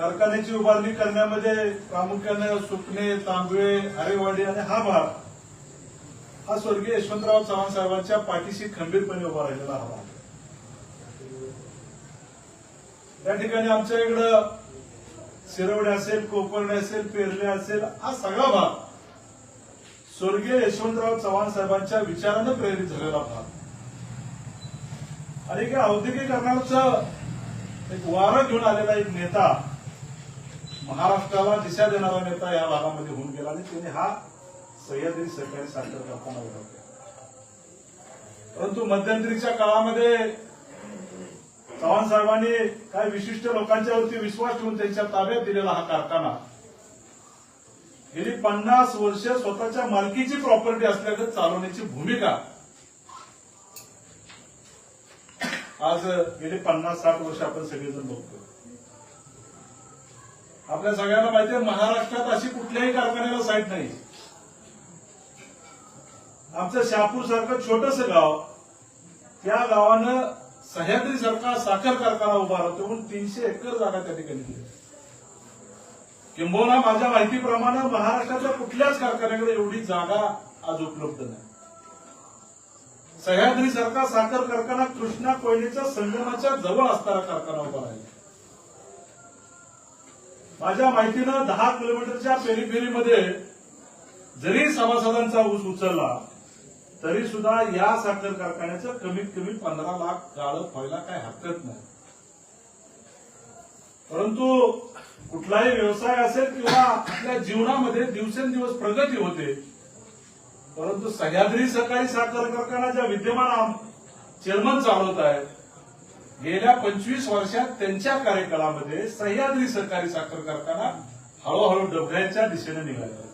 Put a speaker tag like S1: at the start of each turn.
S1: कारखान्याची उभारणी करण्यामध्ये प्रामुख्याने सुकणे तांबवे हरेवाडी आणि हा भाग हा स्वर्गीय यशवंतराव चव्हाण साहेबांच्या पाठीशी खंबीरपणे उभा राहिलेला हा भाग. त्या ठिकाणी आमच्या इकडं शिरवडे असेल कोपर्णे असेल पेरले असेल हा सगळा भाग स्वर्गीय यशवंतराव चव्हाण साहेबांच्या विचारानं प्रेरित झालेला भाग. आणि काय औद्योगिकरणाचं एक वारं घेऊन आलेला एक नेता महाराष्ट्राला दिशा देणारा नेता या भागामध्ये होऊन गेला आणि त्यांनी हा सह्याद्री सरकारी साखर कारखाना उभा केला परंतु मध्यंतरीच्या काळामध्ये चव्हाण साहेबांनी काही विशिष्ट लोकांच्या वरती विश्वास ठेवून त्यांच्या ताब्यात दिलेला हा कारखाना गेली पन्नास वर्ष स्वतःच्या मालकीची प्रॉपर्टी असल्याकडे चालवण्याची भूमिका आज गेली पन्नास साठ वर्ष आपण सगळेजण बघतो आपल्या सगळ्यांना माहिती आहे महाराष्ट्रात अशी कुठल्याही कारखान्याला साईट नाही. आमचं शापूर सारखं छोटस गाव त्या गावानं सह्याद्री सारखा साखर कारखाना उभारतो म्हणून तीनशे एकर जागा त्या ठिकाणी दिली. किंबहुना माझ्या माहितीप्रमाणे महाराष्ट्राच्या कुठल्याच कारखान्याकडे एवढी जागा आज उपलब्ध नाही. सह्याद्री सारखा साखर कारखाना कृष्णा कोयनेच्या संगमाच्या जवळ असणारा कारखाना उभा राहिला. माझ्या माहितीनं दहा किलोमीटरच्या पेरीफेरीमध्ये जरी सभासदांचा ऊस उचलला तरी सुद्धा या साखर कारखान्याचं कमीत कमी पंधरा लाख गाळं व्हायला काही हरकत नाही. परंतु कुठलाही व्यवसाय असेल किंवा आपल्या जीवनामध्ये दिवसेंदिवस प्रगती होते परंतु सह्याद्री सकाळी साखर कारखाना ज्या विद्यमान चेअरमन चालवत आहेत गेल्या पंचवीस वर्षात त्यांच्या कार्यकाळामध्ये सह्याद्री सहकारी साखर कारखाना हळूहळू डबऱ्याच्या दिशेने निघाला.